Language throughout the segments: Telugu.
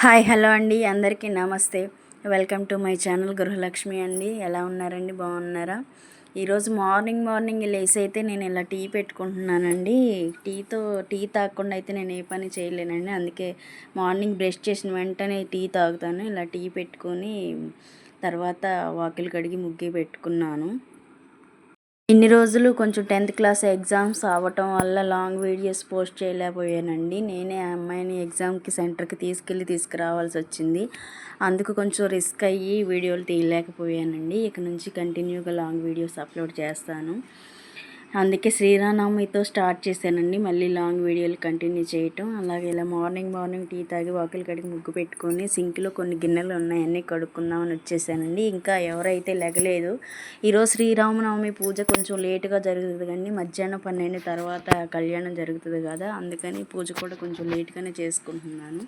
హాయ్ హలో అండి. అందరికీ నమస్తే. Welcome to my channel Gruhalakshmi అండి. ఎలా ఉన్నారండి? బాగున్నారా? ఈరోజు మార్నింగ్ మార్నింగ్ లేసి అయితే నేను ఇలా టీ పెట్టుకుంటున్నానండి. టీతో టీ తాగకుండా అయితే నేను ఏ పని చేయలేనండి. అందుకే మార్నింగ్ బ్రష్ చేసిన వెంటనే టీ తాగుతాను. ఇలా టీ పెట్టుకొని తర్వాత వాకిలు కడిగి ముగ్గి పెట్టుకున్నాను. ఇన్ని రోజులు కొంచెం టెన్త్ క్లాస్ ఎగ్జామ్స్ అవ్వటం వల్ల లాంగ్ వీడియోస్ పోస్ట్ చేయలేకపోయానండి. నేనే ఆ అమ్మాయిని ఎగ్జామ్కి సెంటర్కి తీసుకెళ్ళి తీసుకురావాల్సి వచ్చింది. అందుకు కొంచెం రిస్క్ అయ్యి వీడియోలు తీయలేకపోయానండి. ఇక నుంచి కంటిన్యూగా లాంగ్ వీడియోస్ అప్లోడ్ చేస్తాను. అందుకే శ్రీరామనవమితో స్టార్ట్ చేశానండి. మళ్ళీ లాంగ్ వీడియోలు కంటిన్యూ చేయటం. అలాగే ఇలా మార్నింగ్ మార్నింగ్ టీ తాగి వాకిలి కడిగి ముగ్గు పెట్టుకొని సింక్లో కొన్ని గిన్నెలు ఉన్నాయి. అన్నీ కడుక్కుందామని వచ్చేసానండి. ఇంకా ఎవరైతే లెగలేదు ఈరోజు శ్రీరామనవమి పూజ కొంచెం లేటుగా జరుగుతుంది కానీ మధ్యాహ్నం పన్నెండు తర్వాత కళ్యాణం జరుగుతుంది కదా. అందుకని పూజ కూడా కొంచెం లేట్గానే చేసుకుంటున్నాను.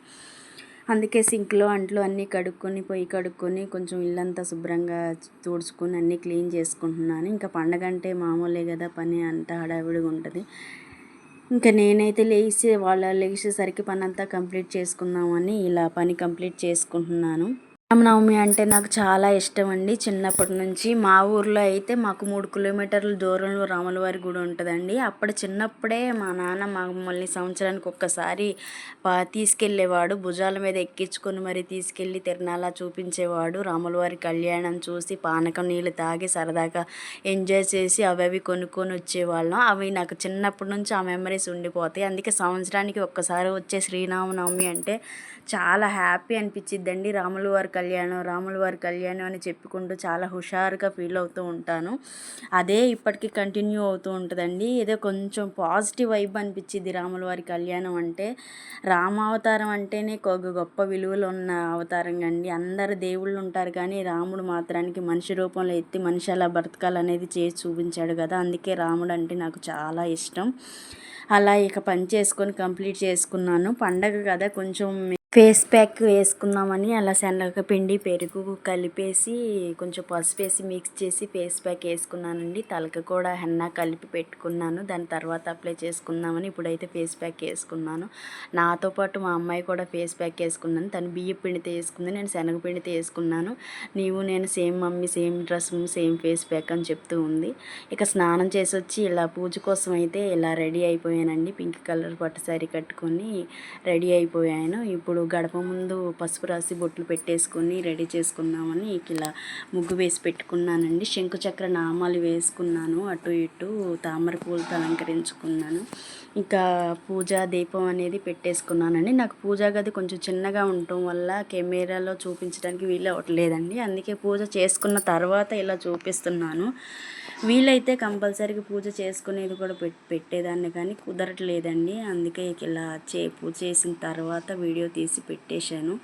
అందుకే సింక్లో అంట్లు అన్నీ కడుక్కొని పొయ్యి కడుక్కొని కొంచెం ఇల్లంతా శుభ్రంగా తుడుచుకొని అన్నీ క్లీన్ చేసుకుంటున్నాను. ఇంకా పండగ అంటే మామూలే కదా పని అంతా హడావిడిగా ఉంటుంది. ఇంకా నేనైతే లేచి వాళ్ళ లేచేసరికి పని అంతా కంప్లీట్ చేసుకుందామని ఇలా పని కంప్లీట్ చేసుకుంటున్నాను. రామనవమి అంటే నాకు చాలా ఇష్టం అండి చిన్నప్పటి నుంచి మా ఊర్లో అయితే మాకు మూడు కిలోమీటర్ల దూరంలో రాములవారి గుడి ఉంటుందండి. అప్పుడు చిన్నప్పుడే మా నాన్న మమ్మల్ని సంవత్సరానికి ఒక్కసారి తీసుకెళ్ళేవాడు. భుజాల మీద ఎక్కించుకొని మరి తీసుకెళ్ళి తిరణాల చూపించేవాడు. రాములవారి కళ్యాణం చూసి పానకం నీళ్ళు తాగి సరదాగా ఎంజాయ్ చేసి అవి అవి కొనుక్కొని వచ్చేవాళ్ళం. అవి నాకు చిన్నప్పటి నుంచి ఆ మెమరీస్ ఉండిపోతాయి. అందుకే సంవత్సరానికి ఒక్కసారి వచ్చే శ్రీరామనవమి అంటే చాలా హ్యాపీ అనిపించిద్దండి రాములవారి కళ్యాణం రాముల వారి కళ్యాణం అని చెప్పుకుంటూ చాలా హుషారుగా ఫీల్ అవుతూ ఉంటాను. అదే ఇప్పటికీ కంటిన్యూ అవుతూ ఉంటుందండి. ఏదో కొంచెం పాజిటివ్ వైబ్ అనిపించింది రాముల వారి కళ్యాణం అంటే. రామావతారం అంటేనే గొప్ప విలువలు ఉన్న అవతారం అండి. అందరు దేవుళ్ళు ఉంటారు కానీ రాముడు మాత్రానికి మనిషి రూపంలో ఎత్తి మనిషి అలా బ్రతకాలనేది చేసి చూపించాడు కదా. అందుకే రాముడు అంటే నాకు చాలా ఇష్టం. అలా ఇక పని చేసుకొని కంప్లీట్ చేసుకున్నాను. పండగ కదా కొంచెం ఫేస్ ప్యాక్ వేసుకుందామని అలా శనగ పిండి పెరుగు కలిపేసి కొంచెం పసుపు వేసి మిక్స్ చేసి ఫేస్ ప్యాక్ వేసుకున్నానండి. తలకి కూడా హెన్న కలిపి పెట్టుకున్నాను. దాని తర్వాత అప్లై చేసుకుందామని ఇప్పుడైతే ఫేస్ ప్యాక్ వేసుకున్నాను. నాతో పాటు మా అమ్మాయి కూడా ఫేస్ ప్యాక్ వేసుకున్నాను. తను బియ్య పిండితో వేసుకుంది. నేను శనగ పిండితో వేసుకున్నాను. నీవు నేను same mummy same dress same face pack అని చెప్తూ ఉంది. ఇక స్నానం చేసి వచ్చి ఇలా పూజ కోసం అయితే ఇలా రెడీ అయిపోయానండి. పింక్ కలర్ పట్టు శారీ కట్టుకొని రెడీ అయిపోయాను. ఇప్పుడు గడప ముందు పసుపు రాసి బొట్లు పెట్టేసుకొని రెడీ చేసుకుందామని ఇలా ముగ్గు వేసి పెట్టుకున్నానండి. శంకుచక్ర నామాలు వేసుకున్నాను అటు ఇటు తామర పూలతో అలంకరించుకున్నాను. ఇంకా పూజ దీపం అనేది పెట్టేసుకున్నానండి. నాకు పూజా గది కొంచెం చిన్నగా ఉండటం వల్ల కెమెరాలో చూపించడానికి వీలు అవ్వట్లేదండి అందుకే పూజ చేసుకున్న తర్వాత ఇలా చూపిస్తున్నాను. వీలైతే కంపల్సరీగా పూజ చేసుకునేది కూడా పెట్టేదాన్ని కానీ కుదరట్లేదండి. అందుకే ఇలా చే పూజ చేసిన తర్వాత వీడియో తీసి పెట్టేశాను.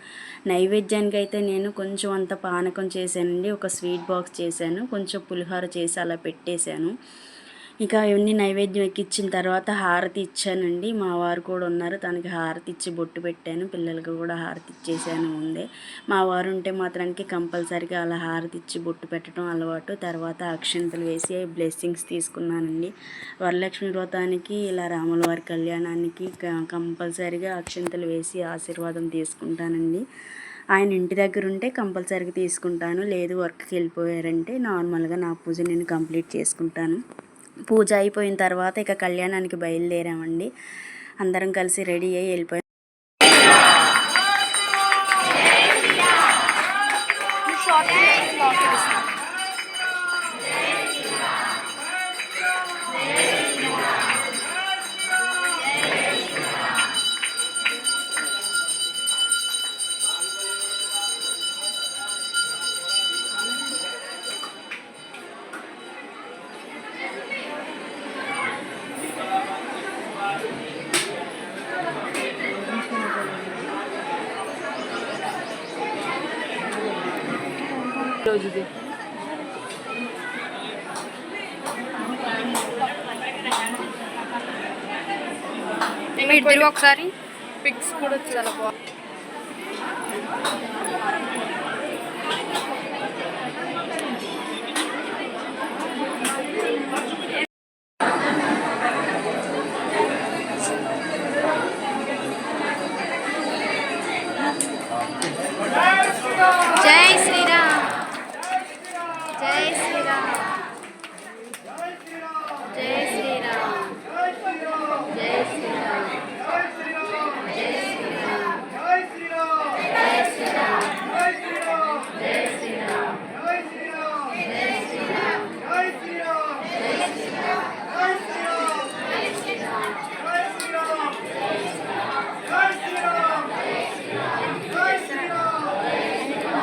నైవేద్యానికి అయితే నేను కొంచెం అంత పానకం చేశానండి. ఒక స్వీట్ బాక్స్ చేశాను. కొంచెం పులిహోర చేసి అలా పెట్టేశాను. ఇక ఇవన్నీ నైవేద్యం ఎక్కిచ్చిన తర్వాత హారతి ఇచ్చానండి. మా వారు కూడా ఉన్నారు. తనకి హారతి ఇచ్చి బొట్టు పెట్టాను. పిల్లలకు కూడా హారతి ఇచ్చేసాను ముందే. మా వారు ఉంటే మాత్రానికి కంపల్సరీగా అలా హారతి ఇచ్చి బొట్టు పెట్టడం అలవాటు. తర్వాత అక్షంతలు వేసి బ్లెస్సింగ్స్ తీసుకున్నానండి. వరలక్ష్మి వ్రతానికి ఇలా రాముల వారి కళ్యాణానికి కంపల్సరీగా అక్షంతలు వేసి ఆశీర్వాదం తీసుకుంటానండి. ఆయన ఇంటి దగ్గర ఉంటే కంపల్సరీగా తీసుకుంటాను. లేదు వర్క్కి వెళ్ళిపోయారంటే నార్మల్గా నా పూజ నేను కంప్లీట్ చేసుకుంటాను. పూజ అయిపోయిన తర్వాత ఇక కళ్యాణానికి బయలుదేరామండి. అందరం కలిసి రెడీ అయ్యి వెళ్ళిపోయాం. రోజుది ఇద్దరు ఒకసారి పిక్స్ కూడా చాలా బాగుంది.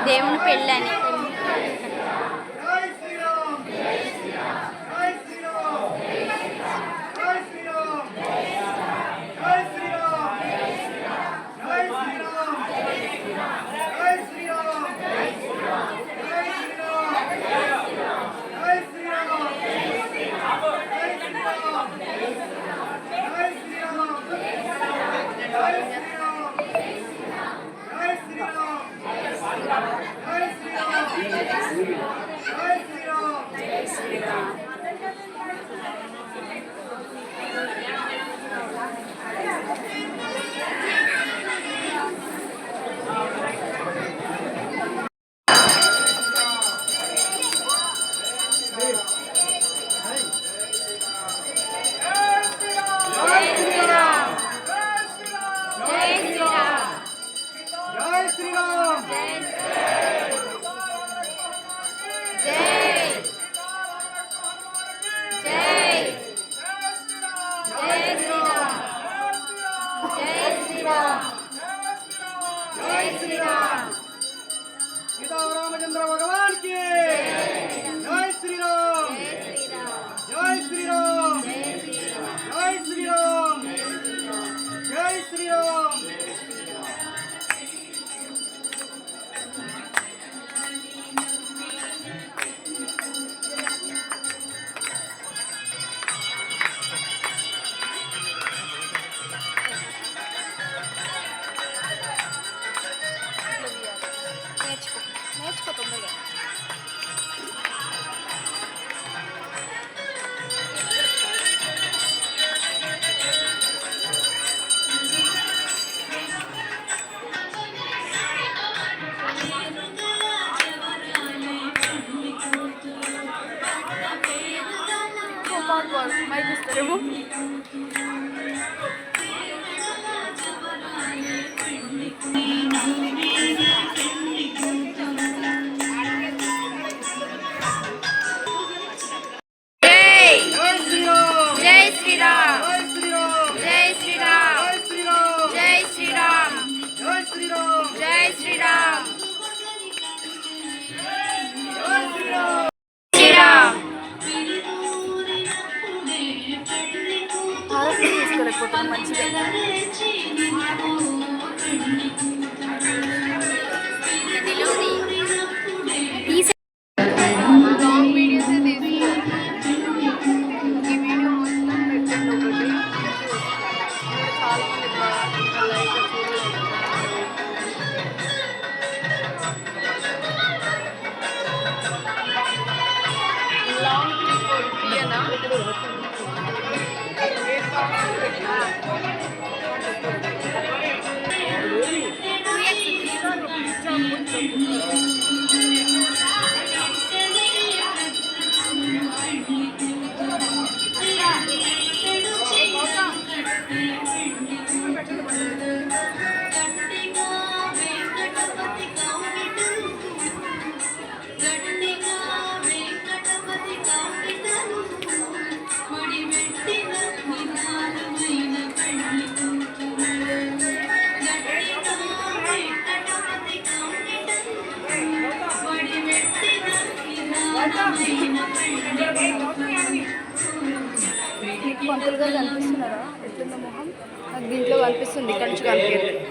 దేవుని పెళ్ళని. kita orang majendra bagawan గారు కనిపిస్తున్నారా? ఎట్లుందో మొహం? నాకు దీంట్లో కనిపిస్తుంది కంచు నుంచి కనిపించలేదు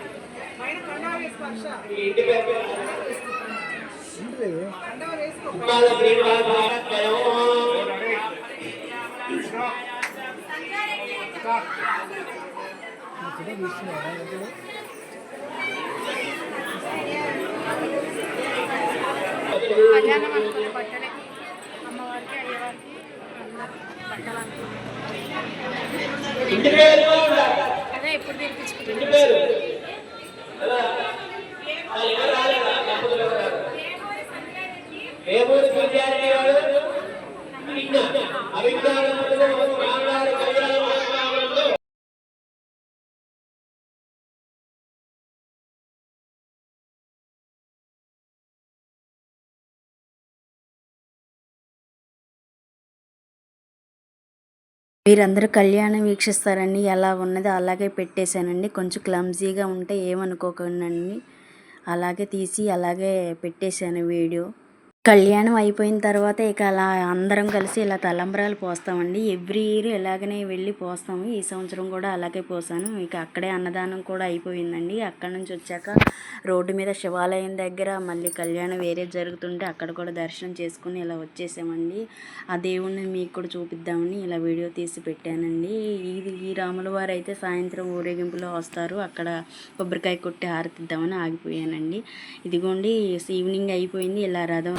మధ్యాహ్నం అనుకునే బట్టలే అమ్మవారికి అయ్యవారికి బట్టలు అనుకున్నాం ఇంటి పేరు అదే ఎప్పుడు ఇంటి మీరందరూ కళ్యాణం వీక్షిస్తారని ఎలా ఉన్నదో అలాగే పెట్టేశానండి. కొంచెం క్లమ్జీగా ఉంటే ఏమనుకోకండి. అలాగే తీసి అలాగే పెట్టేశాను వీడియో. కళ్యాణం అయిపోయిన తర్వాత ఇక అలా అందరం కలిసి ఇలా తలంబరాలు పోస్తామండి. ఎవ్రీ ఇయర్ ఇలాగనే వెళ్ళి పోస్తాము. ఈ సంవత్సరం కూడా అలాగే పోసాను. ఇక అక్కడే అన్నదానం కూడా అయిపోయిందండి. అక్కడ నుంచి వచ్చాక రోడ్డు మీద శివాలయం దగ్గర మళ్ళీ కళ్యాణం వేరే జరుగుతుంటే అక్కడ కూడా దర్శనం చేసుకుని ఇలా వచ్చేసామండి. ఆ దేవుణ్ణి మీకు కూడా చూపిద్దామని ఇలా వీడియో తీసి పెట్టానండి. ఇది ఈ రాముల వారు అయితే సాయంత్రం ఊరేగింపులో వస్తారు. అక్కడ కొబ్బరికాయ కొట్టి హారతిద్దామని ఆగిపోయానండి. ఇదిగోండి ఈవినింగ్ అయిపోయింది. ఇలా రథం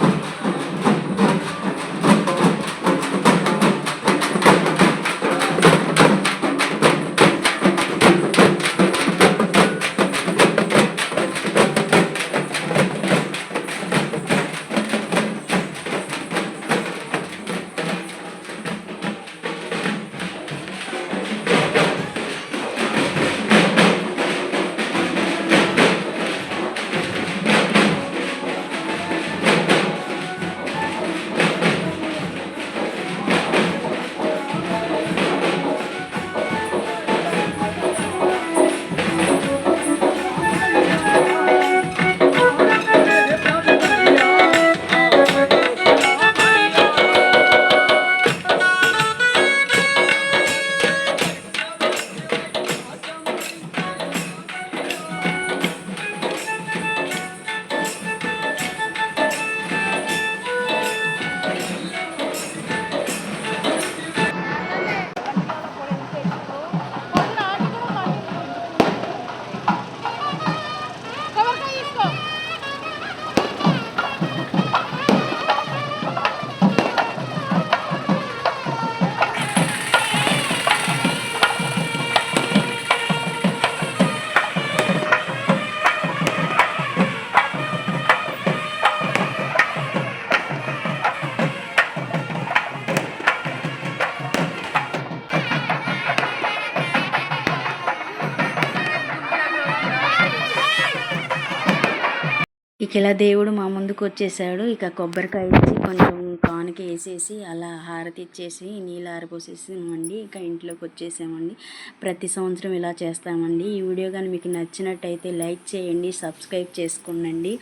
ఇక ఇలా దేవుడు మా ముందుకు వచ్చేసాడు ఇక కొబ్బరికాయ ఇచ్చి కొంచెం కానుక వేసేసి అలా హారతి ఇచ్చేసి నీళ్ళు ఆరిపోసేసామండి ఇక ఇంట్లోకి వచ్చేసామండి ప్రతి సంవత్సరం ఇలా చేస్తామండి. ఈ వీడియో కానీ మీకు నచ్చినట్టయితే లైక్ చేయండి సబ్స్క్రైబ్ చేసుకోండి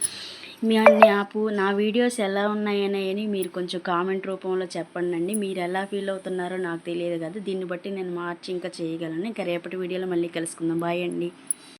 మీ నాకు నా వీడియోస్ ఎలా ఉన్నాయని మీరు కొంచెం కామెంట్ రూపంలో చెప్పండి అండి మీరు ఎలా ఫీల్ అవుతున్నారో నాకు తెలియదు కదా. దీన్ని బట్టి నేను మార్చి ఇంకా చేయగలను. ఇంకా రేపటి వీడియోలో మళ్ళీ కలుసుకుందాం. బాయ్ అండి.